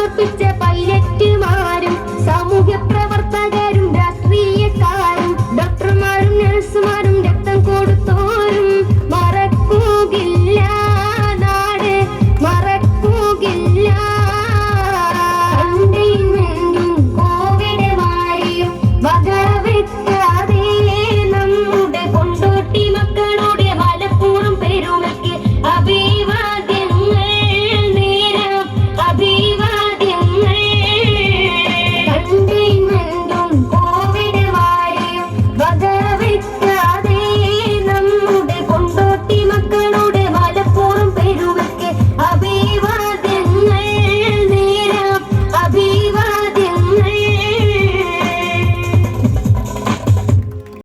মতো খুঁজে মা